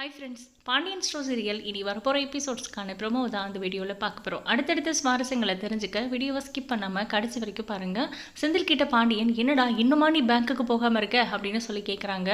Hi friends Pandian Stores serial இனி வரப்போகிற எபிசோட்ஸ்க்கான promo தான் அந்த வீடியோவில் பார்க்க போகிறோம் அடுத்தடுத்த சுவாரஸ்யங்களை தெரிஞ்சுக்க வீடியோவை ஸ்கிப் பண்ணாமல் கடைசி வரைக்கும் பாருங்கள் செந்தில் கிட்ட பாண்டியன் என்னடா இன்னுமா நீ பேங்க்குக்கு போகாமல் இருக்க? அப்படின்னு சொல்லி கேட்குறாங்க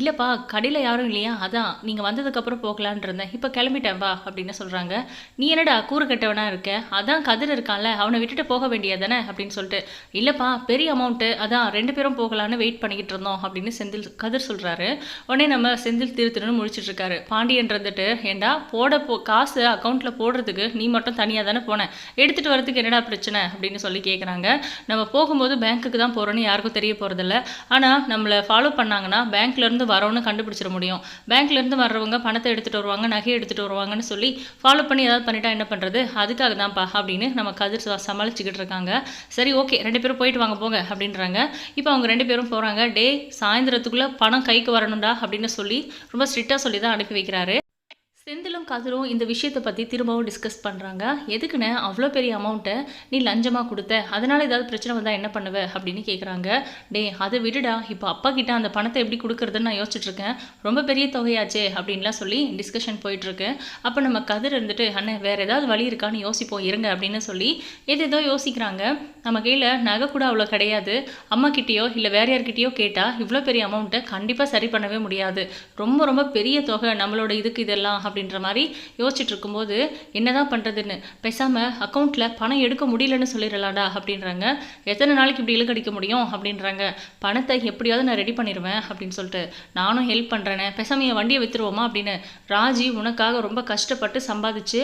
இல்லைப்பா கடையில் யாரும் இல்லையா? அதான் நீங்கள் வந்ததுக்கப்புறம் போகலான் இருந்தேன். இப்போ கிளம்பிட்டேன் வா அப்படின்னு சொல்கிறாங்க நீ என்னடா கூறு கட்டவனா இருக்க? அதான் கதிர் இருக்கான்ல அவனை விட்டுட்டு போக வேண்டியதானே அப்படின்னு சொல்லிட்டு இல்லைப்பா பெரிய அமௌண்ட்டு அதான் ரெண்டு பேரும் போகலான்னு வெயிட் பண்ணிக்கிட்டு இருந்தோம் அப்படின்னு செந்தில் கதிர் சொல்கிறாரு உடனே நம்ம செந்தில் திரு திருன்னு முழிச்சிட்டு இருக்காரு பாண்டியன் இருந்துட்டு ஏண்டா போட போ காசு அக்கௌண்ட்டில் போடுறதுக்கு நீ மட்டும் தனியாக தானே போனேன் எடுத்துகிட்டு வரதுக்கு என்னடா பிரச்சனை? அப்படின்னு சொல்லி கேட்குறாங்க நம்ம போகும்போது பேங்க்குக்கு தான் போகிறோன்னு யாருக்கும் தெரிய போகிறதில்ல ஆனால் நம்மளை ஃபாலோ பண்ணாங்கன்னா பேங்க்லேருந்து வரோன்னு கண்டுபிடிச்சிட முடியும். பேங்க்லேருந்து வர்றவங்க பணத்தை எடுத்துகிட்டு வருவாங்க நகையை எடுத்துகிட்டு வருவாங்கன்னு சொல்லி ஃபாலோ பண்ணி ஏதாவது பண்ணிட்டா என்ன பண்ணுறது அதுக்காக தான்ப்பா அப்படின்னு நம்ம கதிர் ச- சமாளிச்சுக்கிட்டு இருக்காங்க. சரி ஓகே ரெண்டு பேரும் போயிட்டு வாங்க போங்க அப்படின்றாங்க. இப்போ அவங்க ரெண்டு பேரும் போகிறாங்க டே சாயந்தரத்துக்குள்ளே பணம் கைக்கு வரணும்டா அப்படின்னு சொல்லி ரொம்ப ஸ்ட்ரிக்டாக சொல்லி தான் அனுப்பி வைக்கிறாரு. செந்திலும் கதிரும் இந்த விஷயத்தை பற்றி திரும்பவும் டிஸ்கஸ் பண்ணுறாங்க எதுக்குன்னு? அவ்வளோ பெரிய அமௌண்ட்டை நீ லஞ்சமாக கொடுத்த. அதனால் ஏதாவது பிரச்சனை வந்தால் என்ன பண்ணுவ? அப்படின்னு கேட்குறாங்க டே அதை விடுடா. இப்போ அப்பா கிட்ட அந்த பணத்தை எப்படி கொடுக்குறதுன்னு நான் யோசிச்சுட்ருக்கேன். ரொம்ப பெரிய தொகையாச்சே அப்படின்லாம் சொல்லி டிஸ்கஷன் போயிட்டுருக்கு அப்போ நம்ம கதிர் இருந்துட்டு அண்ணன் வேறு ஏதாவது வழி இருக்கான்னு யோசிப்போம் இருங்க அப்படின்னு சொல்லி எது ஏதோ யோசிக்கிறாங்க. நம்ம கையில் நகை கூட அவ்வளோ கிடையாது. அம்மா கிட்டேயோ இல்லை வேற யார்கிட்டயோ கேட்டால் இவ்வளோ பெரிய அமௌண்ட்டை கண்டிப்பாக சரி பண்ணவே முடியாது. ரொம்ப ரொம்ப பெரிய தொகை நம்மளோட இதுக்கு இதெல்லாம் அப்படின்ற மாதிரி யோசிச்சுட்டு இருக்கும்போது என்னதான் பண்ணுறதுன்னு பேசாமல் அக்கௌண்ட்டில் பணம் எடுக்க முடியலன்னு சொல்லிடலாடா அப்படின்றாங்க. எத்தனை நாளைக்கு இப்படி இழுக்கடிக்க முடியும் அப்படின்றாங்க. பணத்தை எப்படியாவது நான் ரெடி பண்ணிடுவேன் அப்படின்னு சொல்லிட்டு நானும் ஹெல்ப் பண்ணுறேனே பேசாமல் என் வண்டியை விற்றுருவோமா அப்படின்னு ராஜி உனக்காக ரொம்ப கஷ்டப்பட்டு சம்பாதிச்சு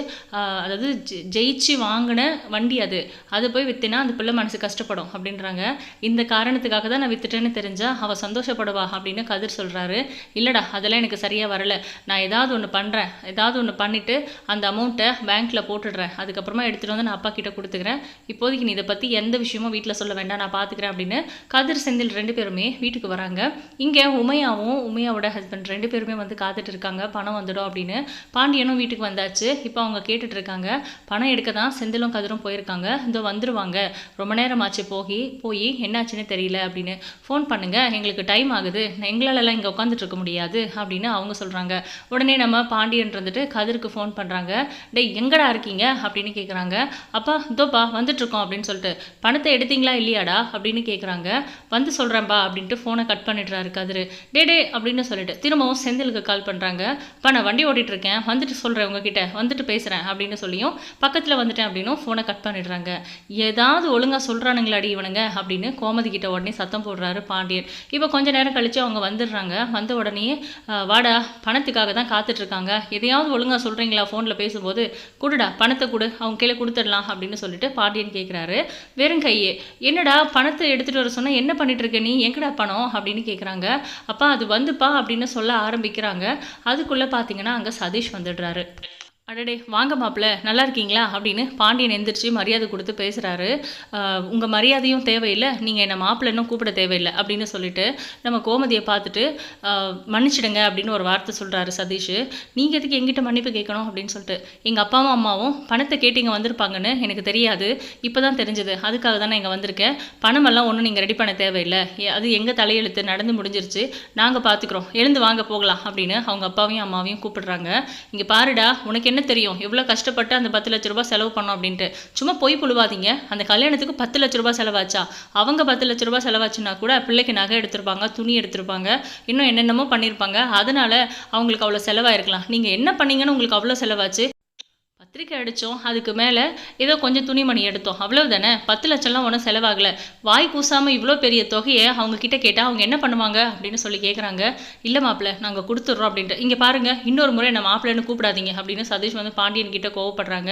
அதாவது ஜெ- ஜெயிச்சு வாங்கின வண்டி அது. அது போய் வித்தினா அந்த பிள்ளை மனசு கஷ்டப்படும் அப்படின்றாங்க. இந்த காரணத்துக்காக தான் நான் வித்துட்டேன்னு தெரிஞ்சா அவள் சந்தோஷப்படுவா அப்படின்னு கதிர் சொல்கிறாரு இல்லைடா அதெல்லாம் எனக்கு சரியாக வரல. நான் ஏதாவது ஒன்று பண்ணுறேன் ஏதாவது ஒன்று பண்ணிவிட்டு அந்த அமௌண்ட்டை பேங்க்கில் போட்டுடுறேன். அதுக்கப்புறமா எடுத்துகிட்டு வந்து நான் அப்பா கிட்ட கொடுத்துக்கிறேன். இப்போதைக்கு நீ இதை பற்றி எந்த விஷயமும் வீட்டில் சொல்ல வேண்டாம் நான் பார்த்துக்கிறேன் அப்படின்னு கதிர் செந்தில் ரெண்டு பேருமே வீட்டுக்கு வராங்க. இங்கே உமையாவும் உமையாவோட ஹஸ்பண்ட் ரெண்டு பேருமே வந்து காத்துட்டு இருக்காங்க. பணம் வந்துடும் அப்படின்னு பாண்டியனும் வீட்டுக்கு வந்தாச்சு. இப்போ அவங்க கேட்டுட்டு இருக்காங்க. பணம் எடுக்க தான் செந்திலும் கதிரும் போயிருக்காங்க. இதோ வந்துருவாங்க. ரொம்ப நேரம் ஆச்சு போகி போய் என்னாச்சுன்னு தெரியல அப்படின்னு ஃபோன் பண்ணுங்கள் எங்களுக்கு டைம் ஆகுது. எங்களாலலாம் இங்கே உட்காந்துட்டு இருக்க முடியாது அப்படின்னு அவங்க சொல்கிறாங்க உடனே நம்ம பாண்டியன் இருந்துட்டு கதிருக்கு ஃபோன் பண்ணுறாங்க டேய் எங்கடா இருக்கீங்க? அப்படின்னு கேட்குறாங்க அப்பா இதோப்பா வந்துட்டுருக்கோம் அப்படின்னு சொல்லிட்டு. பணத்தை எடுத்தீங்களா இல்லையாடா? அப்படின்னு கேட்குறாங்க வந்து சொல்கிறேன்ப்பா அப்படின்ட்டு ஃபோனை கட் பண்ணிடுறாரு கதிர். டே டே அப்படின்னு சொல்லிட்டு திரும்பவும் செந்திலுக்கு கால் பண்ணுறாங்க அப்பா நான் வண்டி ஓட்டிகிட்ருக்கேன் இருக்கேன் வந்துட்டு சொல்கிறேன் உங்ககிட்ட. வந்துட்டு பேசுகிறேன் அப்படின்னு சொல்லியும் பக்கத்தில் வந்துட்டேன் அப்படின்னும் ஃபோனை கட் பண்ணிடுறாங்க. ஏதாவது ஒழுங்காக சொல்கிறானுங்களாடி இவனுங்க அப்படின்னு கோமதி கிட்ட உடனே சத்தம் போடுறாரு பாண்டியன். இப்போ கொஞ்ச நேரம் கழித்து அவங்க வந்துடுறாங்க. வந்த உடனே வாடா பணத்துக்காக தான் காத்துட்ருக்காங்க எதையாவது ஒழுங்காக சொல்கிறீங்களா ஃபோனில் பேசும்போது கொடுடா பணத்தை கொடு அவங்க கீழே கொடுத்துடலாம் அப்படின்னு சொல்லிட்டு பாட்டியன் கேட்குறாரு வெறும் கையே. என்னடா பணத்தை எடுத்துகிட்டு வர சொன்னால் என்ன பண்ணிட்டு இருக்க நீ? எங்கடா பணம்? அப்படின்னு கேட்குறாங்க அப்பா அது வந்துப்பா அப்படின்னு சொல்ல ஆரம்பிக்கிறாங்க. அதுக்குள்ளே பார்த்தீங்கன்னா அங்கே சதீஷ் வந்துடுறாரு. அடடே வாங்க மாப்பிள்ள நல்லா இருக்கீங்களா? அப்படின்னு பாண்டியன் எந்திரிச்சு மரியாதை கொடுத்து பேசுகிறாரு உங்கள் மரியாதையும் தேவையில்லை நீங்கள் என்னை மாப்பிள்ளைன்னும் கூப்பிட தேவையில்லை அப்படின்னு சொல்லிட்டு நம்ம கோமதியை பார்த்துட்டு மன்னிச்சிடுங்க அப்படின்னு ஒரு வார்த்தை சொல்கிறாரு சதீஷ். நீங்கள் எதுக்கு எங்கிட்ட மன்னிப்பு கேட்கணும் அப்படின்னு சொல்லிட்டு எங்கள் அப்பாவும் அம்மாவும் பணத்தை கேட்டு இங்கே வந்திருப்பாங்கன்னு எனக்கு தெரியாது. இப்போ தான் தெரிஞ்சது அதுக்காக தான் நான் இங்கே வந்திருக்கேன். பணமெல்லாம் ஒன்றும் நீங்கள் ரெடி பண்ண தேவையில்லை. அது எங்கள் தலையெழுத்து? நடந்து முடிஞ்சிருச்சு. நாங்கள் பார்த்துக்குறோம் எழுந்து வாங்க போகலாம் அப்படின்னு அவங்க அப்பாவையும் அம்மாவையும் கூப்பிடுறாங்க. இங்கே பாருடா உனக்கு என்ன தெரியும்? எவ்வளோ கஷ்டப்பட்டு அந்த பத்து லட்ச ரூபாய் செலவு பண்ணோம் அப்படின்ட்டு. சும்மா போய் புழுவாதீங்க அந்த கல்யாணத்துக்கு பத்து லட்ச ரூபாய் செலவாச்சா? அவங்க பத்து லட்ச ரூபாய் செலவாச்சுன்னா கூட பிள்ளைக்கு நகை எடுத்திருப்பாங்க துணி எடுத்திருப்பாங்க இன்னும் என்னென்னமோ பண்ணியிருப்பாங்க அதனால அவங்களுக்கு அவ்வளோ செலவாயிருக்கலாம். நீங்கள் என்ன பண்ணீங்கன்னு உங்களுக்கு அவ்வளோ செலவாச்சு. பத்திரிக்கை அடித்தோம் அதுக்கு மேலே ஏதோ கொஞ்சம் துணிமணி எடுத்தோம். அவ்வளோ தானே பத்து லட்சம்லாம் ஒன்றும் செலவாகலை. வாய் கூசாமல் இவ்வளோ பெரிய தொகையை அவங்க கிட்ட கேட்டால் அவங்க என்ன பண்ணுவாங்க? அப்படின்னு சொல்லி கேட்குறாங்க இல்லை மாப்பிள்ள நாங்கள் கொடுத்துட்றோம் அப்படின்ட்டு. இங்கே பாருங்க இன்னொரு முறை என்ன மாப்பிள்ளைன்னு கூப்பிடாதீங்க அப்படின்னு சதீஷ் வந்து பாண்டியன் கிட்ட கோவப்படுறாங்க.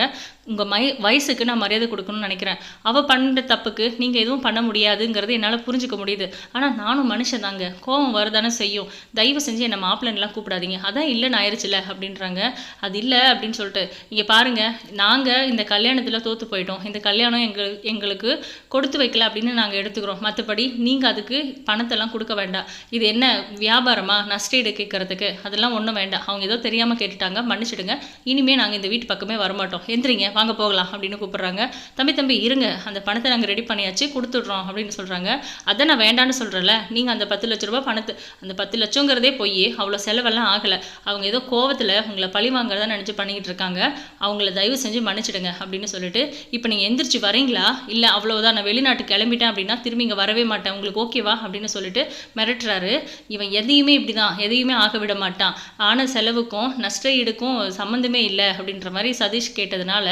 உங்கள் மை வயசுக்கு நான் மரியாதை கொடுக்கணும்னு நினைக்கிறேன். அவள் பண்ணுற தப்புக்கு நீங்கள் எதுவும் பண்ண முடியாதுங்கிறது என்னால் புரிஞ்சுக்க முடியுது. ஆனால் நானும் மனுஷன் தாங்க. கோவம் வரதானே செய்யும். தயவு செஞ்சு என்னை மாப்பிள்ளைன்னுலாம் கூப்பிடாதீங்க. அதான் இல்லைன்னு ஆயிடுச்சுல அப்படின்றாங்க. அது இல்லை அப்படின்னு சொல்லிட்டு இங்கே பாருங்கள் நாங்கள் இந்த கல்யாணத்தில் தோற்று போயிட்டோம். இந்த கல்யாணம் எங்கள் எங்களுக்கு கொடுத்து வைக்கல அப்படின்னு நாங்கள் எடுத்துக்கிறோம். மற்றபடி நீங்கள் அதுக்கு பணத்தெல்லாம் கொடுக்க வேண்டாம். இது என்ன வியாபாரமா? நஷ்டீடு கேட்கறதுக்கு. அதெல்லாம் ஒன்றும் வேண்டாம். அவங்க ஏதோ தெரியாமல் கேட்டுட்டாங்க. மன்னிச்சிடுங்க. இனிமேல் நாங்கள் இந்த வீட்டு பக்கமே வரமாட்டோம். எந்திரிங்க. வாங்க போகலாம் அப்படின்னு கூப்பிட்றாங்க. தம்பி தம்பி இருங்க. அந்த பணத்தை நாங்கள் ரெடி பண்ணியாச்சு கொடுத்துட்றோம் அப்படின்னு சொல்கிறாங்க அதை நான் வேண்டான்னு சொல்கிறேன்ல நீங்கள் அந்த பத்து லட்ச ரூபா பணத்தை அந்த பத்து லட்சங்கிறதே போய் அவ்வளோ செலவெல்லாம் ஆகலை. அவங்க ஏதோ கோவத்தில் உங்களை பழி வாங்குறதா நினச்சி பண்ணிக்கிட்டு இருக்காங்க. அவங்கள தயவு செஞ்சு மன்னிச்சிடுங்க அப்படின்னு சொல்லிட்டு இப்போ நீங்கள் எந்திரிச்சு வரீங்களா? இல்லை அவ்வளோதான் நான் வெளிநாட்டுக்கு கிளம்பிட்டேன் அப்படின்னா திரும்பி இங்கே வரவே மாட்டேன். உங்களுக்கு ஓகேவா அப்படின்னு சொல்லிட்டு மிரட்டுறாரு. இவன் எதையுமே இப்படி தான் எதையுமே ஆக விட மாட்டான். ஆன செலவுக்கும் நஷ்ட ஈடுக்கும் சம்மந்தமே இல்லை அப்படின்ற மாதிரி சதீஷ் கேட்டதுனால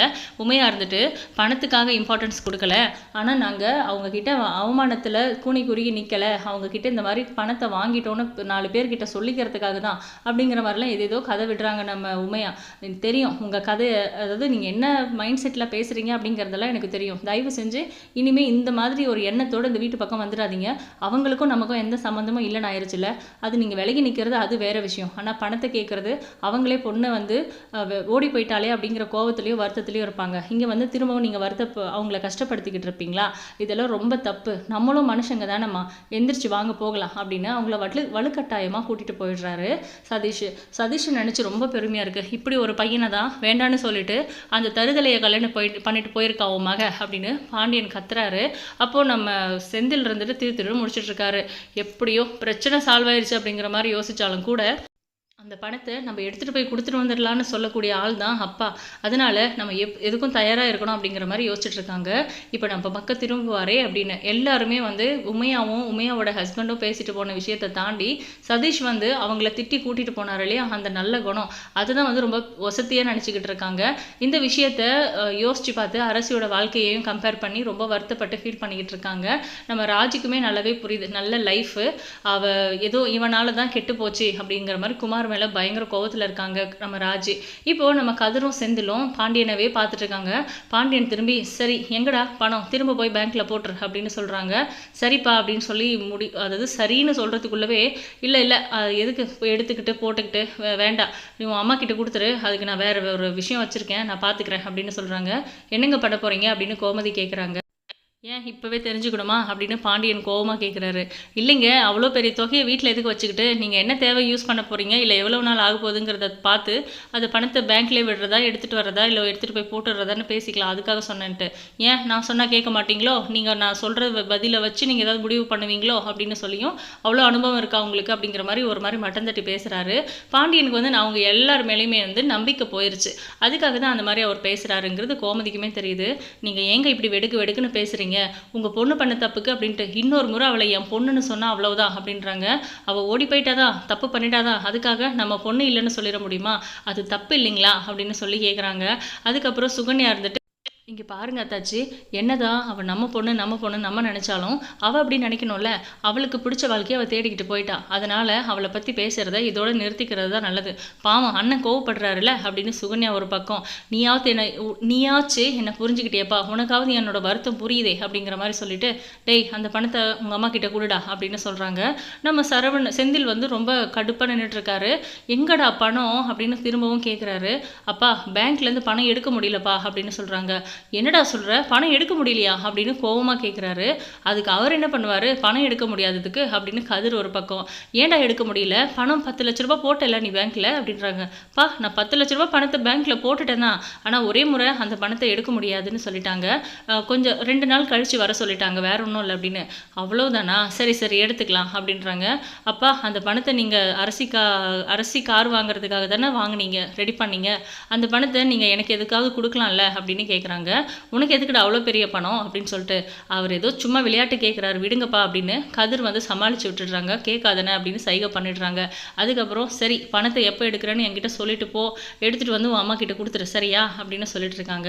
உமையாக இருந்துட்டு பணத்துக்காக இம்பார்ட்டன்ஸ் கொடுக்கல. ஆனால் நாங்கள் அவங்கக்கிட்ட அவமானத்தில் கூனி குறுகி நிற்கலை அவங்கக்கிட்ட இந்த மாதிரி பணத்தை வாங்கிட்டோன்னு நாலு பேர்கிட்ட சொல்லிக்கிறதுக்காக தான் அப்படிங்கிற மாதிரிலாம் எது ஏதோ கதை விடுறாங்க நம்ம உமையா. தெரியும். உங்கள் கதை அதாவது நீங்கள் என்ன மைண்ட் செட்டில் பேசுகிறீங்க அப்படிங்கிறதெல்லாம் எனக்கு தெரியும். தயவு செஞ்சு இனிமேல் இந்த மாதிரி ஒரு எண்ணத்தோடு இந்த வீட்டு பக்கம் வந்துடாதீங்க. அவங்களுக்கும் நமக்கும் எந்த சம்மந்தமும் இல்லைன்னு ஆயிடுச்சுல அது நீங்கள் விலகி நிற்கிறது அது வேற விஷயம். ஆனால் பணத்தை கேட்குறது அவங்களே பொண்ணை வந்து ஓடி போயிட்டாலே அப்படிங்கிற கோவத்துலேயோ வருத்தத்துலேயோ இருப்பாங்க இங்கே வந்து திரும்பவும் நீங்கள் வருத்த அவங்கள கஷ்டப்படுத்திக்கிட்டு இருப்பீங்களா? இதெல்லாம் ரொம்ப தப்பு. நம்மளும் மனுஷங்க தானம்மா. எந்திரிச்சு வாங்க போகலாம் அப்படின்னு அவங்கள வலு வலுக்கட்டாயமாக கூட்டிகிட்டு போயிடுறாரு சதீஷ். சதீஷ் நினச்சி ரொம்ப பெருமையாக இருக்குது இப்படி ஒரு பையனை தான் வேண்டான்னு சொல்லிட்டு அந்த தருதலையை கல்யாணம் போயிட்டு பண்ணிட்டு போயிருக்கா உன் மக அப்படின்னு பாண்டியன் கத்துறாரு. அப்போது நம்ம செந்தில் இருந்துட்டு திரு திரு முடிச்சிட்ருக்காரு எப்படியோ பிரச்சனை சால்வ் ஆயிடுச்சு அப்படிங்கிற மாதிரி யோசித்தாலும் கூட அந்த பணத்தை நம்ம எடுத்துகிட்டு போய் கொடுத்துட்டு வந்துடலான்னு சொல்லக்கூடிய ஆள் தான் அப்பா. அதனால நம்ம எப் எதுக்கும் தயாராக இருக்கணும் அப்படிங்கிற மாதிரி யோசிச்சுட்டு இருக்காங்க. இப்போ நம்ம பக்கம் திரும்புவாரே அப்படின்னு எல்லாருமே வந்து உமையாவும் உமையாவோட ஹஸ்பண்டும் பேசிட்டு போன விஷயத்தை தாண்டி சதீஷ் வந்து அவங்கள திட்டி கூட்டிகிட்டு போனார் இல்லையா? அந்த நல்ல குணம். அதுதான் வந்து ரொம்ப வசதியாக நினச்சிக்கிட்டு இருக்காங்க. இந்த விஷயத்த யோசித்து பார்த்து அரசியோட வாழ்க்கையையும் கம்பேர் பண்ணி ரொம்ப வருத்தப்பட்டு ஃபீல் பண்ணிக்கிட்டு இருக்காங்க. நம்ம ராஜுக்குமே நல்லாவே புரியுது. நல்ல லைஃபு அவள் ஏதோ இவனால தான் கெட்டு போச்சு அப்படிங்கிற மாதிரி குமார் மேலே பயங்கர கோவத்தில் இருக்காங்க நம்ம ராஜி. இப்போது நம்ம கதிரும் செந்திலும் பாண்டியனவே பார்த்துட்டு இருக்காங்க. பாண்டியன் திரும்பி சரி எங்கடா பணம்? திரும்ப போய் பேங்க்கில் போட்டுரு அப்படின்னு சொல்கிறாங்க சரிப்பா அப்படின்னு சொல்லி முடி அதாவது சரின்னு சொல்கிறதுக்குள்ளவே இல்லை இல்லை எதுக்கு? போய் எடுத்துக்கிட்டு போட்டுக்கிட்டு வேண்டாம் நீ உன் அம்மா கிட்ட கொடுத்துரு. அதுக்கு நான் வேறு ஒரு விஷயம் வச்சுருக்கேன். நான் பார்த்துக்கிறேன் அப்படின்னு சொல்கிறாங்க என்னங்க பண்ண போகிறீங்க அப்படின்னு கோமதி கேட்குறாங்க ஏன் இப்போவே தெரிஞ்சுக்கணுமா? அப்படின்னு பாண்டியன் கோவமாக கேட்குறாரு இல்லைங்க அவ்வளோ பெரிய தொகையை வீட்டில் எதுக்கு வச்சுக்கிட்டு நீங்கள் என்ன தேவை யூஸ் பண்ண போகிறீங்க இல்லை எவ்வளோ நாள் ஆக போகுதுங்கிறத பார்த்து அது பணத்தை பேங்க்லேயே விடுறதா எடுத்துகிட்டு வர்றதா இல்லை எடுத்துகிட்டு போய் போட்டுடுறதான்னு பேசிக்கலாம். அதுக்காக சொன்னேன்ட்டு. ஏன் நான் சொன்னால் கேட்க மாட்டீங்களோ? நீங்கள் நான் சொல்கிற பதிலை வச்சு நீங்கள் ஏதாவது முடிவு பண்ணுவீங்களோ? அப்படின்னு சொல்லியும் அவ்வளோ அனுபவம் இருக்கா உங்களுக்கு? அப்படிங்கிற மாதிரி ஒரு மாதிரி மட்டம் தட்டி பேசுகிறாரு பாண்டியனுக்கு வந்து நான் அவங்க எல்லார் மேலேயுமே வந்து நம்பிக்கை போயிருச்சு. அதுக்காக தான் அந்த மாதிரி அவர் பேசுகிறாருங்கிறது கோமதிக்குமே தெரியுது. நீங்கள் ஏங்க இப்படி வெடுக்கு வெடுக்குன்னு பேசுகிறீங்க உங்கள் பொண்ணு பண்ண தப்புக்கு அப்படின்ட்டு இன்னொரு முறை அவளை என் பொண்ணுன்னு சொன்னால் அவ்வளவுதான் அப்படின்றாங்க. அவள் ஓடி போயிட்டாதா? தப்பு பண்ணிட்டாதா? அதுக்காக நம்ம பொண்ணு இல்லைன்னு சொல்லிட முடியுமா? அது தப்பு இல்லைங்களா? அப்படின்னு சொல்லி கேட்குறாங்க அதுக்கப்புறம் சுகன்யா இருந்துட்டு இங்கே பாருங்க அத்தாச்சி என்னதான் அவள் நம்ம பொண்ணு நம்ம பொண்ணு நம்ம நினச்சாலும் அவள் அப்படி நினைக்கணும்ல? அவளுக்கு பிடிச்ச வாழ்க்கையை அவள் தேடிக்கிட்டு போயிட்டா. அதனால் அவளை பற்றி பேசுகிறத இதோட நிறுத்திக்கிறது தான் நல்லது. பாவம் அண்ணன் கோவப்படுறாருல அப்படின்னு சுகன்யா ஒரு பக்கம் நீயாவது என்னை உ- நீயாச்சு என்னை புரிஞ்சுக்கிட்டியப்பா. உனக்காவது என்னோட வருத்தம் புரியுதே? அப்படிங்கிற மாதிரி சொல்லிட்டு டேய் அந்த பணத்தை உங்கள் அம்மா கிட்ட கொடுடா. அப்படின்னு சொல்கிறாங்க நம்ம சரவண செந்தில் வந்து ரொம்ப கடுப்பாக நின்றுட்டு இருக்காரு எங்கடா பணம்? அப்படின்னு திரும்பவும் கேட்குறாரு அப்பா பேங்க்லேருந்து பணம் எடுக்க முடியலப்பா. அப்படின்னு சொல்கிறாங்க என்னடா சொல்கிற பணம் எடுக்க முடியலையா? அப்படின்னு கோவமா கேட்குறாரு அதுக்கு அவர் என்ன பண்ணுவார்? பணம் எடுக்க முடியாததுக்கு அப்படின்னு கதிர் ஒரு பக்கம். ஏன்டா எடுக்க முடியல? பணம் பத்து லட்ச ரூபாய் போட்டல நீ பேங்க்கில் அப்படின்றாங்க. பா நான் பத்து லட்ச ரூபாய் பணத்தை பேங்க்கில் போட்டுட்டேன்? தான் ஆனால் ஒரே முறை அந்த பணத்தை எடுக்க முடியாதுன்னு சொல்லிட்டாங்க. அஹ் கொஞ்சம் ரெண்டு நாள் கழித்து வர சொல்லிட்டாங்க. வேற ஒன்றும் இல்லை அப்படின்னு. அவ்வளோதானா சரி சரி எடுத்துக்கலாம் அப்படின்றாங்க. அப்பா அந்த பணத்தை நீங்கள் அரசி கா அரசி கார் வாங்குறதுக்காக தானே வாங்குனீங்க? ரெடி பண்ணீங்க. அந்த பணத்தை நீங்கள் எனக்கு எதுக்காவது கொடுக்கலாம்ல? அப்படின்னு கேட்குறாங்க உனக்கு எதுக்குடா அவ்வளோ பெரிய பணம்? அப்படின்னு சொல்லிட்டு அவர் ஏதோ சும்மா விளையாட்டு கேட்குறாரு விடுங்கப்பா அப்படின்னு கதிர் வந்து சமாளித்து விட்டுடுறாங்க. கேட்காதன அப்படின்னு சைகை பண்ணிடுறாங்க. அதுக்கப்புறம் சரி பணத்தை எப்போ எடுக்கிறேன்னு என்கிட்ட சொல்லிட்டு போ. எடுத்துகிட்டு வந்து உன் அம்மா கிட்ட கொடுத்துரு சரியா? அப்படின்னு சொல்லிட்டு இருக்காங்க.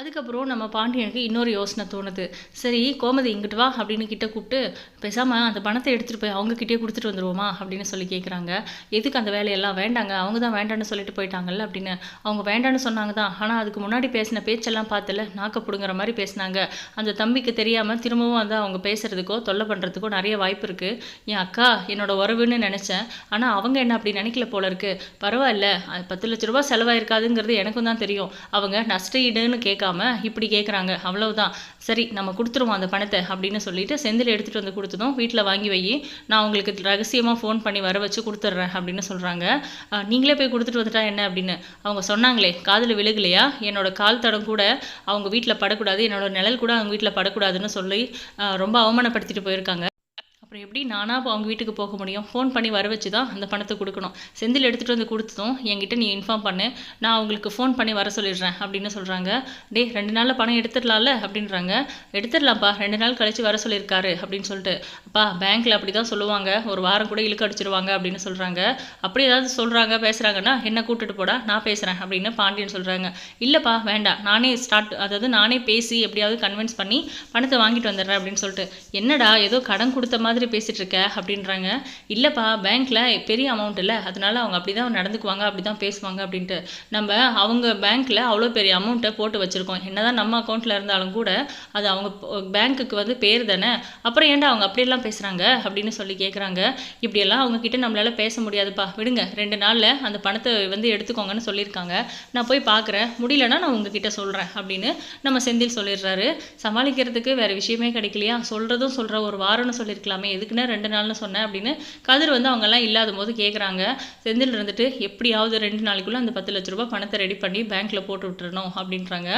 அதுக்கப்புறம் நம்ம பாண்டியனுக்கு இன்னொரு யோசனை தோணுது. சரி கோமதி இங்கிட்டு வா அப்படின்னு கிட்ட கூப்பிட்டு பேசாமல் அந்த பணத்தை எடுத்துகிட்டு போய் அவங்கக்கிட்டே கொடுத்துட்டு வந்துடுவோமா அப்படின்னு சொல்லி கேட்குறாங்க எதுக்கு அந்த வேலையெல்லாம் வேண்டாங்க? அவங்க தான் வேண்டான்னு சொல்லிட்டு போயிட்டாங்கல்ல? அப்படின்னு. அவங்க வேண்டான்னு சொன்னாங்க தான். ஆனால் அதுக்கு முன்னாடி பேசின பேச்செல்லாம் பார்த்துல நாக்க பிடுங்குற மாதிரி பேசினாங்க. அந்த தம்பிக்கு தெரியாமல் திரும்பவும் வந்து அவங்க பேசுகிறதுக்கோ தொல்லை பண்ணுறதுக்கோ நிறைய வாய்ப்பு இருக்குது என் அக்கா என்னோட உறவுன்னு நினச்சேன். ஆனால் அவங்க என்ன அப்படி நினைக்கல போல இருக்குது பரவாயில்ல. அது பத்து லட்ச ரூபா செலவாயிருக்காதுங்கிறது எனக்கும் தான் தெரியும். அவங்க நஷ்ட ஈடுன்னு கேட்காம இப்படி கேட்குறாங்க அவ்வளவுதான். சரி நம்ம கொடுத்துருவோம் அந்த பணத்தை அப்படின்னு சொல்லிட்டு செந்தில் எடுத்துகிட்டு வந்து கொடுத்ததும் வீட்டில் வாங்கி வை நான் உங்களுக்கு ரகசியமாக ஃபோன் பண்ணி வர வச்சு கொடுத்துட்றேன் அப்படின்னு சொல்கிறாங்க நீங்களே போய் கொடுத்துட்டு வந்துட்டா என்ன அப்படின்னு? அவங்க சொன்னாங்களே காதில் விழுகலையா? என்னோட கால் தடம் கூட அவங்க வீட்டில் படக்கூடாது என்னோட நிழல் கூட அவங்க வீட்டில் படக்கூடாதுன்னு சொல்லி ரொம்ப அவமானப்படுத்திட்டு போயிருக்காங்க. அப்புறம் எப்படி நானாக இப்போ அவங்க வீட்டுக்கு போக முடியும்? ஃபோன் பண்ணி வர வச்சு தான் அந்த பணத்தை கொடுக்கணும். செந்தில் எடுத்துகிட்டு வந்து கொடுத்ததும் என்கிட்ட நீ இன்ஃபார்ம் பண்ணு. நான் அவங்களுக்கு ஃபோன் பண்ணி வர சொல்லிடுறேன் அப்படின்னு சொல்கிறாங்க டே ரெண்டு நாளில் பணம் எடுத்துடலாம்ல? அப்படின்றாங்க. எடுத்துடலாம்ப்பா. ரெண்டு நாள் கழித்து வர சொல்லியிருக்காரு அப்படின்னு சொல்லிட்டு. அப்பா பேங்க்கில் அப்படி தான் சொல்லுவாங்க. ஒரு வாரம் கூட இழுக்க அடிச்சிருவாங்க அப்படின்னு சொல்கிறாங்க அப்படி ஏதாவது சொல்கிறாங்க பேசுகிறாங்கன்னா என்ன கூட்டுட்டு போடா? நான் பேசுகிறேன் அப்படின்னு பாண்டியன் சொல்கிறாங்க இல்லைப்பா வேண்டாம். நானே ஸ்டார்ட் அதாவது நானே பேசி எப்படியாவது கன்வின்ஸ் பண்ணி பணத்தை வாங்கிட்டு வந்துடுறேன் அப்படின்னு சொல்லிட்டு. என்னடா ஏதோ கடன் கொடுத்த மாதிரி பேசிட்டு இருக்க அப்படின்றாங்க. இல்லைப்பா பேங்க்கில் பெரிய அமௌண்ட் இல்லை. அதனால அவங்க அப்படி தான் நடந்துக்குவாங்க அப்படி தான் பேசுவாங்க அப்படின்ட்டு. நம்ம அவங்க பேங்க்கில் அவ்வளோ பெரிய அமௌண்ட்டை போட்டு வச்சிருக்கோம். என்னதான் நம்ம அக்கௌண்ட்டில் இருந்தாலும் கூட அது அவங்க பேங்க்குக்கு வந்து பேர் தானே? அப்புறம் ஏன்டா அவங்க அப்படியெல்லாம் பேசுகிறாங்க அப்படின்னு சொல்லி கேட்குறாங்க இப்படியெல்லாம் அவங்கக்கிட்ட நம்மளால் பேச முடியாதுப்பா. விடுங்க ரெண்டு நாளில் அந்த பணத்தை வந்து எடுத்துக்கோங்கன்னு சொல்லியிருக்காங்க. நான் போய் பார்க்குறேன் முடியலன்னா நான் உங்ககிட்ட சொல்கிறேன் அப்படின்னு நம்ம செந்தில் சொல்லிடுறாரு. சமாளிக்கிறதுக்கு வேறு விஷயமே கிடைக்கலையா? சொல்கிறதும் சொல்கிற ஒரு வாரம்னு சொல்லியிருக்கலாமே எதுக்குன்னா ரெண்டு நாள்னு சொன்னேன் அப்படின்னு கதிர் வந்து அவங்கெல்லாம் இல்லாத போது கேட்குறாங்க செந்தில் இருந்துட்டு எப்படியாவது ரெண்டு நாளைக்குள்ளே அந்த பத்து லட்ச ரூபாய் பணத்தை ரெடி பண்ணி பேங்க்கில் போட்டு விட்டுறணும் அப்படின்றாங்க.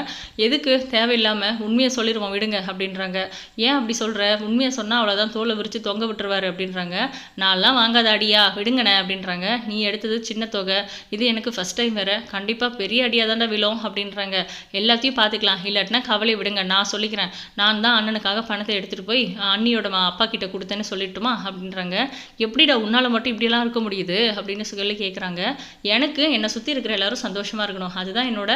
எதுக்கு? தேவையில்லாமல் உண்மையை சொல்லிடுவோம் விடுங்க அப்படின்றாங்க. ஏன் அப்படி சொல்கிற உண்மையை சொன்னால் அவ்வளோதான் தோலை விரித்து தொங்க விட்டுருவாரு அப்படின்றாங்க. நான்லாம் வாங்காத அடியா விடுங்கண்ணே அப்படின்றாங்க. நீ எடுத்தது சின்ன தொகை இது எனக்கு ஃபஸ்ட் டைம் வேற. கண்டிப்பாக பெரிய அடியாக தாண்டா விழும் அப்படின்றாங்க. எல்லாத்தையும் பார்த்துக்கலாம் இல்லாட்டினா கவலை விடுங்க நான் சொல்லிக்கிறேன். நான் தான் அண்ணனுக்காக பணத்தை எடுத்துகிட்டு போய் அண்ணியோட அப்பா கிட்ட கொடுத்தேன்னு சொல்லிட்டுமா அப்படின்றாங்க. எப்படிடா உன்னால் மட்டும் இப்படிலாம் இருக்க முடியுது? அப்படின்னு சொல்லி கேட்குறாங்க எனக்கு என்னை சுற்றி இருக்கிற எல்லாரும் சந்தோஷமாக இருக்கணும். அதுதான் என்னோட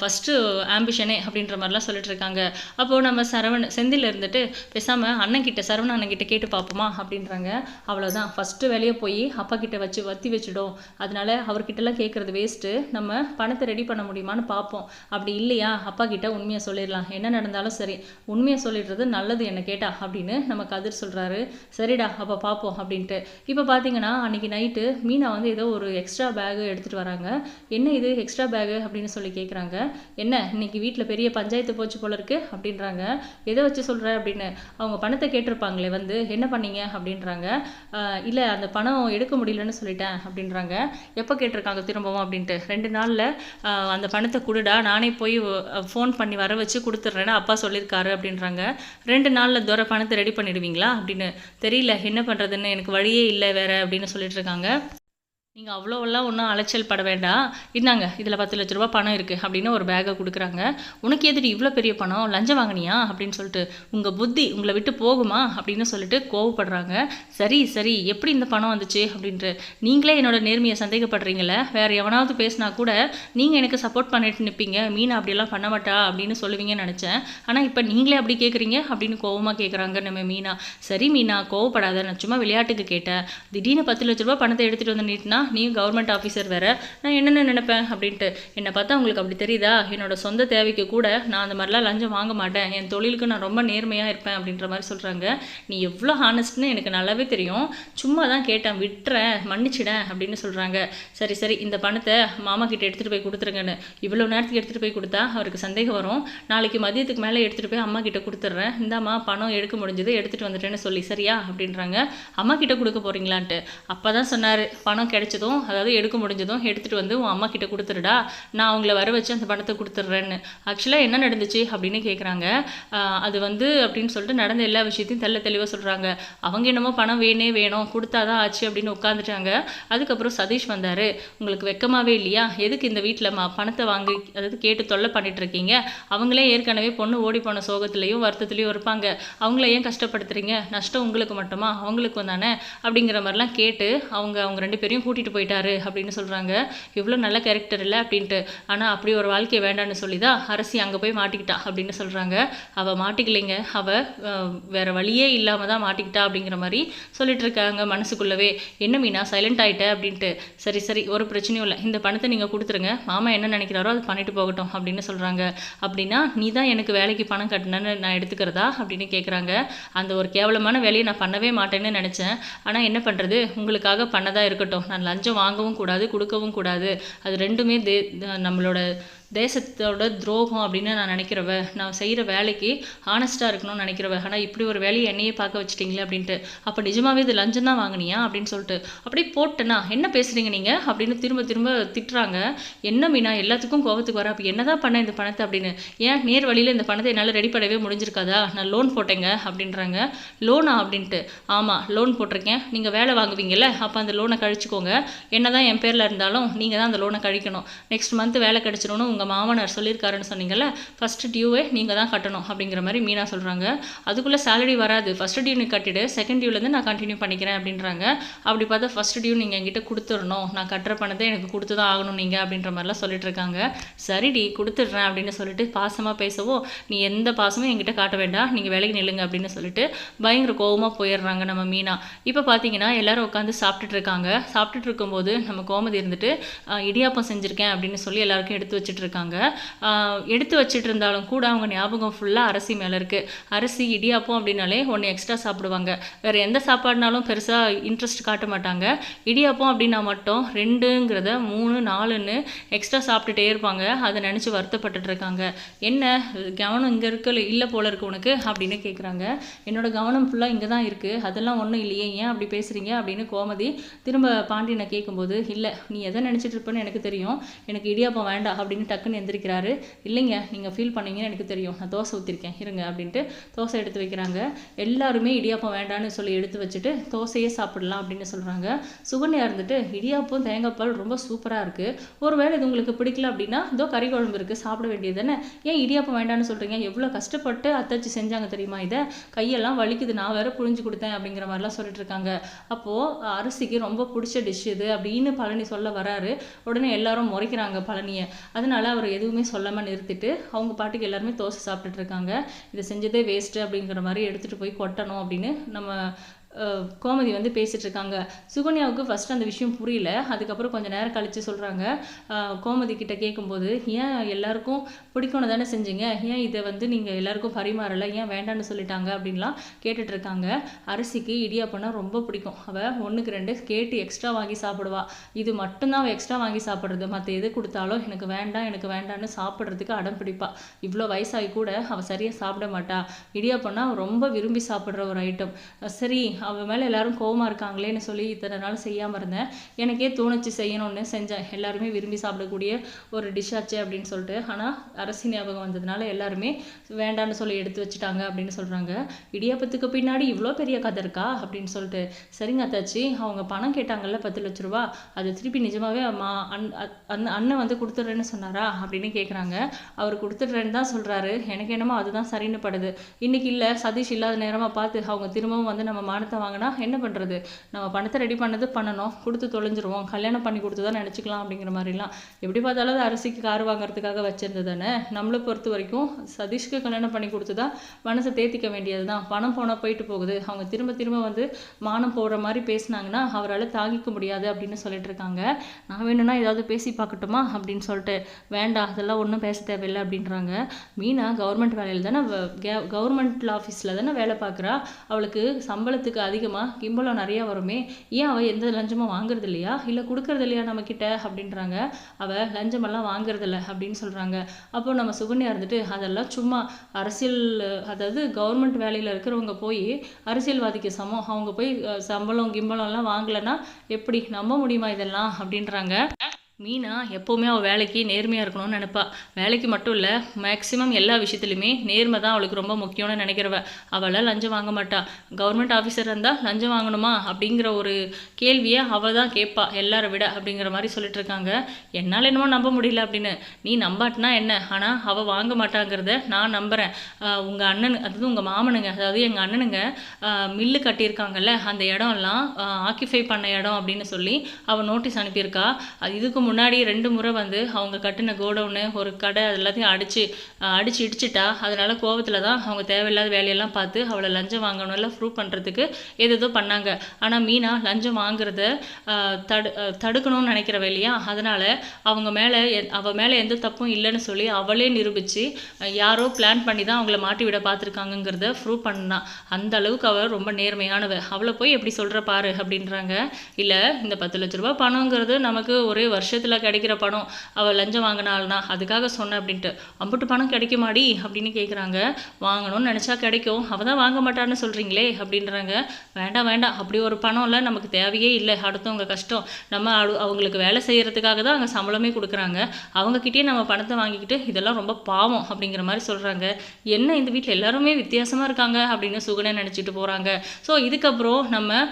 ஃபஸ்ட்டு ஆம்பிஷனே அப்படின்ற மாதிரிலாம் சொல்லிட்டு இருக்காங்க. அப்போது நம்ம சரவண செந்தில் இருந்துட்டு பேசாமல் அண்ணன்கிட்ட சரவண அண்ணன்கிட்ட கேட்டு பார்ப்போமா அப்படின்றாங்க. அவ்வளோதான் ஃபஸ்ட்டு வேலையை போய் அப்பா கிட்ட வச்சு வத்தி வச்சுடும். அதனால அவர்கிட்டலாம் கேட்குறது வேஸ்ட்டு நம்ம பணத்தை ரெடி பண்ண முடியுமான்னு பார்ப்போம் அப்படி இல்லையா? அப்பா கிட்ட உண்மையை சொல்லிடலாம். என்ன நடந்தாலும் சரி உண்மையை சொல்லிடுறது நல்லது என்ன கேட்டா அப்படின்னு நம்ம கதிர் சொல்கிறாரு சரிடா அப்போ பார்ப்போம் அப்படின்ட்டு. இப்போ பார்த்தீங்கன்னா அன்னைக்கு நைட்டு மீனா வந்து ஏதோ ஒரு எக்ஸ்ட்ரா பேகு எடுத்துகிட்டு வராங்க. என்ன இது எக்ஸ்ட்ரா பேகு அப்படின்னு சொல்லி கேட்குறாங்க என்ன இன்னைக்கு வீட்டில் பெரிய பஞ்சாயத்து போச்சு போல இருக்கு அப்படின்றாங்க. எதை வச்சு சொல்கிற அப்படின்னு. அவங்க பணத்தை கேட்டிருப்பாங்களே வந்து என்ன பண்ணீங்க அப்படின்றாங்க. இல்லை அந்த பணம் எடுக்க முடியலன்னு சொல்லிட்டேன் அப்படின்றாங்க. எப்போ கேட்டிருக்காங்க திரும்பவும்? அப்படின்ட்டு. ரெண்டு நாளில் அந்த பணத்தை கொடுடா நானே போய் ஃபோன் பண்ணி வர வச்சு கொடுத்துட்றேன்னு அப்பா சொல்லியிருக்காரு அப்படின்றாங்க. ரெண்டு நாளில் தூர பணத்தை ரெடி பண்ணிடுவீங்களா? அப்படின்னு. தெரியல என்ன பண்ணுறதுன்னு எனக்கு வழியே இல்லை வேற அப்படின்னு சொல்லிட்டு இருக்காங்க. நீங்கள் அவ்வளோவெல்லாம் ஒன்றும் அலைச்சல் பட வேண்டாம். இந்தாங்க இதில் பத்து லட்ச ரூபா பணம் இருக்குது அப்படின்னு ஒரு பேக்கை கொடுக்குறாங்க. உனக்கு எதிரி இவ்வளோ பெரிய பணம்? லஞ்சம் வாங்கினியா? அப்படின்னு சொல்லிட்டு உங்கள் புத்தி உங்களை விட்டு போகுமா? அப்படின்னு சொல்லிட்டு கோவப்படுறாங்க. சரி சரி எப்படி இந்த பணம் வந்துச்சு? அப்படின்ட்டு நீங்களே என்னோட நேர்மையை சந்தேகப்படுறீங்களே வேறு எவனாவது பேசினா கூட நீங்கள் எனக்கு சப்போர்ட் பண்ணிட்டு நிற்பீங்க மீன் அப்படியெல்லாம் பண்ண மாட்டா அப்படின்னு சொல்லுவீங்கன்னு நினச்சேன். ஆனால் இப்போ நீங்களே அப்படி கேட்குறீங்க அப்படின்னு கோவமாக கேட்குறாங்க நம்ம மீனா. சரி மீனா கோவப்படாத. நான் சும்மா விளையாட்டுக்கு கேட்டேன். திடீர்னு பத்து லட்ச ரூபா பணத்தை எடுத்துகிட்டு வந்து நீட்டினா நீ கவர்மெண்ட் ஆஃபீஸர் வேற. நான் என்னென்ன நினைப்பேன் அப்படின்ட்டு. என்னை பார்த்தா உங்களுக்கு அப்படி தெரியுதா? என்னோட சொந்த தேவைக்கு கூட நான் அந்த மாதிரிலாம் லஞ்சம் வாங்க மாட்டேன். என் தொழிலுக்கு நான் ரொம்ப நேர்மையாக இருப்பேன் அப்படின்ற மாதிரி சொல்கிறாங்க நீ எவ்வளோ ஹானஸ்ட்னு எனக்கு நல்லாவே தெரியும். சும்மா தான் கேட்டேன் விட்டுறேன் மன்னிச்சிடேன் அப்படின்னு சொல்கிறாங்க சரி சரி இந்த பணத்தை மாமா கிட்ட எடுத்துகிட்டு போய் கொடுத்துருங்கன்னு. இவ்வளோ நேரத்துக்கு எடுத்துகிட்டு போய் கொடுத்தா அவருக்கு சந்தேகம் வரும். நாளைக்கு மதியத்துக்கு மேலே எடுத்துகிட்டு போய் அம்மா கிட்ட கொடுத்துட்றேன். இந்தாம்மா பணம் எடுக்க முடிஞ்சது எடுத்துகிட்டு வந்துட்டேன்னு சொல்லி. சரியா? அப்படின்றாங்க. அம்மா கிட்ட கொடுக்க போகிறீங்களான்ட்டு அப்போ தான் சொன்னார் பணம் கிடைச்சதும் அதாவது எடுக்க முடிஞ்சதும் எடுத்துகிட்டு வந்து உன் அம்மா கிட்ட கொடுத்துருடா நான் அவங்கள வர வச்சு அந்த பணத்தை கொடுத்துட்றேன்னு. ஆக்சுவலாக என்ன நடந்துச்சு அப்படின்னு கேட்குறாங்க அது வந்து அப்படின்னு சொல்லிட்டு நடந்த எல்லா விஷயத்தையும் தெல்ல தெளிவாக சொல்கிறாங்க அவங்க என்னமோ பணம் வேணே வேணும் கொடுத்தாதான் ஆச்சு அப்படின்னு உட்காந்துட்டாங்க அதுக்கப்புறம் சதீஷ் வந்தார். உங்களுக்கு வெக்கமாகவே இல்லையா? எதுக்கு இந்த வீட்டில் பணத்தை வாங்கி அதாவது கேட்டு தொல்லை பண்ணிட்டு இருக்கீங்க? அவங்களே ஏற்கனவே பொண்ணு ஓடி போன சோகத்துலேயும் வருத்தத்துலேயும் இருப்பாங்க. அவங்கள ஏன் கஷ்டப்படுத்துறீங்க? நஷ்டம் உங்களுக்கு மட்டுமா? அவங்களுக்கும் தானே? அப்படிங்கிற மாதிரிலாம் கேட்டு அவங்க அவங்க ரெண்டு பேரையும் கூட்டிகிட்டு கூட்டிகிட்டு போயிட்டாரு அப்படின்னு சொல்கிறாங்க இவ்வளோ நல்ல கேரக்டர் இல்லை அப்படின்ட்டு. ஆனால் அப்படி ஒரு வாழ்க்கை வேண்டான்னு சொல்லி தான் அரசி அங்கே போய் மாட்டிக்கிட்டா அப்படின்னு சொல்கிறாங்க அவள் மாட்டிக்கலைங்க. அவள் வேறு வழியே இல்லாமல் தான் மாட்டிக்கிட்டா அப்படிங்கிற மாதிரி சொல்லிட்டு இருக்காங்க மனசுக்குள்ளவே. என்ன மீனா சைலண்ட் ஆகிட்ட அப்படின்ட்டு. சரி சரி ஒரு பிரச்சனையும் இல்லை. இந்த பணத்தை நீங்கள் கொடுத்துருங்க. மாமா என்ன நினைக்கிறாரோ அது பண்ணிட்டு போகட்டும் அப்படின்னு சொல்கிறாங்க அப்படின்னா நீ தான் எனக்கு வேலைக்கு பணம் கட்டினேன்னு நான் எடுத்துக்கிறதா? அப்படின்னு கேட்குறாங்க அந்த ஒரு கேவலமான வேலையை நான் பண்ணவே மாட்டேன்னு நினச்சேன். ஆனால் என்ன பண்ணுறது உங்களுக்காக பண்ணதாக இருக்கட்டும். நான் லஞ்சம் வாங்கவும் கூடாது கொடுக்கவும் கூடாது. அது ரெண்டுமே தே நம்மளோட தேசத்தோட துரோகம் அப்படின்னு நான் நினைக்கிறவ நான் செய்கிற வேலைக்கு ஹானஸ்ட்டாக இருக்கணும்னு நினைக்கிறவ ஆனால் இப்படி ஒரு வேலையை என்னையே பார்க்க வச்சிட்டிங்களே அப்படின்ட்டு. அப்போ நிஜமாவே இது லஞ்சம் தான் வாங்கினியா? அப்படின்னு சொல்லிட்டு. அப்படியே போட்டேனா என்ன பேசுகிறீங்க நீங்கள் அப்படின்னு திரும்ப திரும்ப திட்டுறாங்க. என்ன மீனா? எல்லாத்துக்கும் கோபத்துக்கு வர அப்போ என்ன தான் பண்ண இந்த பணத்தை? அப்படின்னு. ஏன்? நேர் வழியில் இந்த பணத்தை என்னால் ரெடி பண்ணவே முடிஞ்சிருக்காதா? நான் லோன் போட்டேங்க அப்படின்றாங்க. லோனா அப்படின்ட்டு. ஆமாம் லோன் போட்டிருக்கேன். நீங்கள் வேலை வாங்குவீங்கல்ல அப்போ அந்த லோனை கழிச்சுக்கோங்க. என்ன தான் என் பேரில் இருந்தாலும் நீங்கள் தான் அந்த லோனை கழிக்கணும். நெக்ஸ்ட் மந்த் வேலை கிடச்சிடணும் உங்கள் மாமனார் சொல்லியிருக்காருன்னு சொன்னீங்கல்ல ஃபஸ்ட்டு டியூவே நீங்கள் தான் கட்டணும் அப்படிங்கிற மாதிரி மீனா சொல்கிறாங்க அதுக்குள்ளே சேலரி வராது. ஃபஸ்ட்டு டியூ நீ கட்டிடு செகண்ட் டியூலேருந்து நான் கண்டினியூ பண்ணிக்கிறேன் அப்படின்றாங்க. அப்படி பார்த்தா ஃபஸ்ட் டியூ நீங்கள் என்கிட்ட கொடுத்துடணும். நான் கட்டுற பணத்தை எனக்கு கொடுத்து தான் ஆகணும் நீங்கள் அப்படின்ற மாதிரிலாம் சொல்லிட்டு இருக்காங்க. சரிடி கொடுத்துட்றேன் அப்படின்னு சொல்லிட்டு பாசமாக பேசவோ நீ எந்த பாசமும் என்கிட்ட காட்ட வேண்டாம். நீங்கள் வேலைக்கு நில்லுங்க அப்படின்னு சொல்லிட்டு பயங்கர கோவமாக போயிடுறாங்க நம்ம மீனா. இப்போ பார்த்தீங்கன்னா எல்லாரும் உட்காந்து சாப்பிட்டுட்டு இருக்காங்க. சாப்பிட்டுட்டு இருக்கும்போது நம்ம கோமதி இருந்துட்டு இடியாப்பம் செஞ்சுருக்கேன் அப்படின்னு சொல்லி எல்லாருக்கும் எடுத்து வச்சுட்டு இருக்காங்க. எடுத்து வச்சுட்டு இருந்தாலும் கூட அவங்க ஞாபகம் ஃபுல்லாக அரிசி மேலே இருக்குது அரிசி இடியாப்பம் அப்படின்னாலே ஒன்று எக்ஸ்ட்ரா சாப்பிடுவாங்க. வேறு எந்த சாப்பாடுனாலும் பெருசாக இன்ட்ரெஸ்ட் காட்ட மாட்டாங்க. இடியாப்பம் அப்படின்னா மட்டும் ரெண்டுங்கிறத மூணு நாலுன்னு எக்ஸ்ட்ரா சாப்பிட்டுட்டே இருப்பாங்க. அதை நினச்சி வருத்தப்பட்டுட்டு இருக்காங்க. என்ன கவனம் இங்கே இருக்க இல்லை போல இருக்கு உனக்கு? அப்படின்னு கேட்குறாங்க என்னோட கவனம் ஃபுல்லாக இங்கே தான் இருக்குது அதெல்லாம் ஒன்றும் இல்லையே. ஏன் அப்படி பேசுகிறீங்க அப்படின்னு கோமதி திரும்ப பாண்டியனை கேட்கும்போது இல்லை நீ எதை நினச்சிட்டு இருப்பேன்னு எனக்கு தெரியும். எனக்கு இடியாப்பம் வேண்டாம். அப்படின்னு டக்குன்னு எந்திரிக்கிறாரு. இல்லைங்க நீங்கள் ஃபீல் பண்ணீங்கன்னு எனக்கு தெரியும். நான் தோசை ஊற்றிருக்கேன் இருங்க அப்படின்ட்டு தோசை எடுத்து வைக்கிறாங்க. எல்லாருமே இடியாப்பம் வேண்டான்னு சொல்லி எடுத்து வச்சுட்டு தோசையே சாப்பிடலாம் அப்படின்னு சொல்கிறாங்க சுகன்யா இருந்துட்டு இடியாப்பம் தேங்காய்ப்பால் ரொம்ப சூப்பராக இருக்குது ஒருவேளை இது உங்களுக்கு பிடிக்கல அப்படின்னா இதோ கறி குழம்பு இருக்குது சாப்பிட வேண்டியது தானே? ஏன் இடியாப்பம் வேண்டான்னு சொல்கிறீங்க எவ்வளோ கஷ்டப்பட்டு அத்தாச்சி செஞ்சாங்க தெரியுமா இதை? கையெல்லாம் வலிக்குது. நான் வேற புழிஞ்சு கொடுத்தேன் அப்படிங்கிற மாதிரிலாம் சொல்லிட்டு இருக்காங்க. அப்போது அரிசிக்கு ரொம்ப பிடிச்ச டிஷ் இது அப்படின்னு பழனி சொல்ல வராரு. உடனே எல்லாரும் முறைக்கிறாங்க பழனியை. அதனால அவர் எதுவுமே சொல்லாமல் நிறுத்திட்டு அவங்க பாட்டுக்கு எல்லாருமே தோசை சாப்பிட்டுட்டு இருக்காங்க. இதை செஞ்சதே வேஸ்ட்டு அப்படிங்கிற மாதிரி எடுத்துகிட்டு போய் கொட்டணும் அப்படின்னு நம்ம கோமதி வந்து பேசிகிட்டு இருக்காங்க சுகன்யாவுக்கு ஃபஸ்ட் அந்த விஷயம் புரியல. அதுக்கப்புறம் கொஞ்சம் நேரம் கழித்து சொல்கிறாங்க கோமதி கிட்ட கேட்கும்போது ஏன் எல்லாருக்கும் பிடிக்கணும் தானே செஞ்சீங்க? ஏன் இதை வந்து நீங்கள் எல்லாருக்கும் பரிமாறலை? ஏன் வேண்டான்னு சொல்லிட்டாங்க? அப்படின்லாம் கேட்டுட்ருக்காங்க அரிசிக்கு இடியாப்பம்னா ரொம்ப பிடிக்கும். அவள் ஒன்றுக்கு ரெண்டு கேட்டு எக்ஸ்ட்ரா வாங்கி சாப்பிடுவா. இது மட்டும்தான் அவள் எக்ஸ்ட்ரா வாங்கி சாப்பிட்றது. மற்ற எது கொடுத்தாலும் எனக்கு வேண்டாம் எனக்கு வேண்டான்னு சாப்பிட்றதுக்கு அடம் பிடிப்பா. இவ்வளோ வயசாகி கூட அவள் சரியாக சாப்பிட மாட்டா. இடியாப்பம்னா ரொம்ப விரும்பி சாப்பிட்ற ஒரு ஐட்டம் சரி அவள் மேலே எல்லாரும் கோவமாக இருக்காங்களேன்னு சொல்லி இத்தனை நாள் செய்யாமல் இருந்தேன். எனக்கே தோணுச்சு செய்யணும்னு செஞ்சேன். எல்லாருமே விரும்பி சாப்பிடக்கூடிய ஒரு டிஷ் ஆச்சு அப்படின்னு சொல்லிட்டு. ஆனால் அரசி ஞாபகம் வந்ததுனால எல்லாருமே வேண்டான்னு சொல்லி எடுத்து வச்சுட்டாங்க அப்படின்னு சொல்கிறாங்க இடியாப்பத்துக்கு பின்னாடி இவ்வளோ பெரிய கதை இருக்கா? அப்படின்னு சொல்லிட்டு. சரிங்க அத்தாச்சி அவங்க பணம் கேட்டாங்கல்ல பத்து லட்ச ரூபா. அது திருப்பி நிஜமாகவே அம்மா அன் அண்ணன் வந்து கொடுத்துட்றேன்னு சொன்னாரா? அப்படின்னு கேட்குறாங்க அவர் கொடுத்துட்றேன்னு தான் சொல்கிறாரு எனக்கு என்னமோ அதுதான் சரின்னு படுது. இன்னைக்கு இல்லை சதீஷ் இல்லாத நேரமாக பார்த்து அவங்க திரும்பவும் வந்து நம்ம மானத்தை பணத்தை வாங்கினா என்ன பண்ணுறது நம்ம பணத்தை ரெடி பண்ணது பண்ணணும். கொடுத்து தொலைஞ்சிருவோம். கல்யாணம் பண்ணி கொடுத்து தான் நினச்சிக்கலாம் அப்படிங்கிற மாதிரிலாம். எப்படி பார்த்தாலும் அரிசிக்கு கார் வாங்குறதுக்காக வச்சிருந்தது தானே நம்மளை பொறுத்த வரைக்கும் சதீஷ்க்கு கல்யாணம் பண்ணி கொடுத்து தான் மனசை தேத்திக்க வேண்டியது தான் பணம் போனால் போயிட்டு போகுது. அவங்க திரும்ப திரும்ப வந்து மானம் போடுற மாதிரி பேசினாங்கன்னா அவரால் தாங்கிக்க முடியாது அப்படின்னு சொல்லிட்டு இருக்காங்க. நான் வேணும்னா ஏதாவது பேசி பார்க்கட்டுமா அப்படின்னு சொல்லிட்டு. வேண்டாம் அதெல்லாம் ஒன்றும் பேச தேவையில்லை அப்படின்றாங்க. மீனா கவர்மெண்ட் வேலையில் தானே கவர்மெண்ட் ஆஃபீஸில் தானே வேலை பார்க்குறா. அவளுக்கு சம்பளத்துக்கு அதிகமாக கிம்பளம் நிறையா வருமே. ஏன் அவள் எந்த லஞ்சமும் வாங்குறது இல்லையா? இல்லை கொடுக்கறது இல்லையா நம்மக்கிட்ட அப்படின்றாங்க. அவள் லஞ்சமெல்லாம் வாங்குறதில்ல அப்படின்னு சொல்கிறாங்க அப்போ நம்ம சுகன்யா இருந்துட்டு அதெல்லாம் சும்மா அரசியல் அதாவது கவர்மெண்ட் வேலையில் இருக்கிறவங்க போய் அரசியல்வாதிக்கு சமம். அவங்க போய் சம்பளம் கிம்பளம்லாம் வாங்கலைன்னா எப்படி? நம்ப முடியுமா இதெல்லாம்? அப்படின்றாங்க. மீனா எப்போவுமே அவள் வேலைக்கு நேர்மையாக இருக்கணும்னு நினைப்பாள் வேலைக்கு மட்டும் இல்லை மேக்ஸிமம் எல்லா விஷயத்துலையுமே நேர்மை தான் அவளுக்கு ரொம்ப முக்கியம்னு நினைக்கிறவ. அவளால் லஞ்சம் வாங்க மாட்டா. கவர்மெண்ட் ஆஃபீஸர் இருந்தால் லஞ்சம் வாங்கணுமா? அப்படிங்கிற ஒரு கேள்வியை அவள் தான் கேட்பா எல்லாரை விட அப்படிங்கிற மாதிரி சொல்லிட்டு இருக்காங்க. என்னால் என்னமோ நம்ப முடியல அப்படின்னு. நீ நம்பாட்டினா என்ன? ஆனால் அவள் வாங்க மாட்டாங்கிறத நான் நம்புகிறேன் உங்கள் அண்ணன் அதாவது உங்கள் மாமனுங்க அதாவது எங்கள் அண்ணனுங்க மில்லு கட்டியிருக்காங்கல்ல அந்த இடம்லாம் ஆக்கிஃபை பண்ண இடம் அப்படின்னு சொல்லி அவள் நோட்டீஸ் அனுப்பியிருக்கா. அது இதுக்கு முன்னாடி ரெண்டு முறை வந்து அவங்க கட்டின கோடவுனு ஒரு கடை அது எல்லாத்தையும் அடித்து அடித்து அடிச்சு இடிச்சிட்டா அதனால் கோவத்தில் தான் அவங்க தேவையில்லாத வேலையெல்லாம் பார்த்து அவளை லஞ்சம் வாங்கணும்ல ப்ரூவ் பண்ணுறதுக்கு ஏதேதோ பண்ணாங்க. ஆனால் மீனா லஞ்சம் வாங்குறத தடு தடுக்கணும்னு நினைக்கிற வேலையா அதனால் அவங்க மேலே அவள் மேலே எந்த தப்பும் இல்லைன்னு சொல்லி அவளே நிரூபித்து யாரோ பிளான் பண்ணி தான் அவங்கள மாட்டி விட பார்த்துருக்காங்கங்கிறத ப்ரூவ் பண்ணா. அந்த அளவுக்கு அவள் ரொம்ப நேர்மையானவ. அவளை போய் எப்படி சொல்கிற பாரு அப்படின்றாங்க. இல்லை இந்த பத்து லட்ச ரூபாய் பணங்கிறது நமக்கு ஒரே வருஷம் வருஷத்தில் கிடைக்கிற பணம் அவள் லஞ்சம் வாங்கினாள்னா அதுக்காக சொன்னேன் அப்படின்ட்டு. அம்புட்டு பணம் கிடைக்குமாடி? அப்படின்னு கேட்குறாங்க வாங்கணும்னு நினச்சா கிடைக்கும். அவள் தான் வாங்க மாட்டான்னு சொல்கிறீங்களே அப்படின்றாங்க. வேண்டாம் வேண்டாம். அப்படி ஒரு பணம்ல நமக்கு தேவையே இல்லை. அடுத்தவங்க கஷ்டம். நம்ம அடு- அவங்களுக்கு வேலை செய்கிறதுக்காக தான் அங்கே சம்பளமே கொடுக்குறாங்க. அவங்கக்கிட்டே நம்ம பணத்தை வாங்கிக்கிட்டு இதெல்லாம் ரொம்ப பாவம். அப்படிங்கிற மாதிரி சொல்கிறாங்க என்ன இந்த வீட்டில் எல்லாருமே வித்தியாசமாக இருக்காங்க? அப்படின்னு சுகுணை நினச்சிட்டு போகிறாங்க ஸோ இதுக்கப்புறம் நம்ம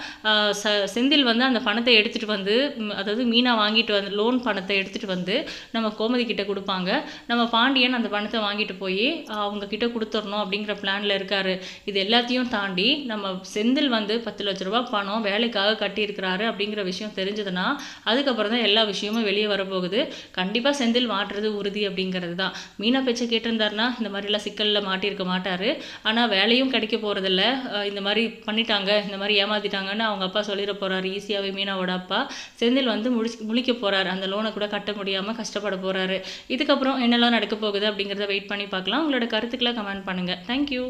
செந்தில் வந்து அந்த பணத்தை எடுத்துகிட்டு வந்து அதாவது மீனா வாங்கிட்டு வந்து லோன் பணத்தை எடுத்துகிட்டு வந்து நம்ம கோமதி கிட்ட கொடுப்பாங்க. நம்ம பாண்டியன் அந்த பணத்தை வாங்கிட்டு போய் அவங்க கிட்ட கொடுத்துடணும் அப்படிங்கிற பிளானில் இருக்காரு. இது எல்லாத்தையும் தாண்டி நம்ம செந்தில் வந்து பத்து லட்ச ரூபா பணம் வேலைக்காக கட்டியிருக்கிறாரு அப்படிங்கிற விஷயம் தெரிஞ்சதுன்னா அதுக்கப்புறம் தான் எல்லா விஷயமும் வெளியே வரப்போகுது. கண்டிப்பாக செந்தில் மாட்டுறது உறுதி அப்படிங்கிறது தான். மீனா பேச்சை கேட்டிருந்தாருன்னா இந்த மாதிரிலாம் சிக்கலில் மாட்டியிருக்க மாட்டார். ஆனால் வேலையும் கிடைக்க போகிறதில்ல இந்த மாதிரி பண்ணிட்டாங்க இந்த மாதிரி ஏமாத்திட்டாங்கன்னு அவங்க அப்பா சொல்லிட போகிறாரு ஈஸியாகவே மீனாவோட அப்பா. செந்தில் வந்து முழிச்சு முழிக்க போகிறார் அந்த லோனை கூட கட்ட முடியாமல் கஷ்டப்பட போறாரு. இதுக்கப்புறம் என்னெல்லாம் நடக்க போகுது அப்படிங்கிறத வெயிட் பண்ணி பார்க்கலாம். உங்களோட கருத்துக்களை கமெண்ட் பண்ணுங்க. தேங்க்யூ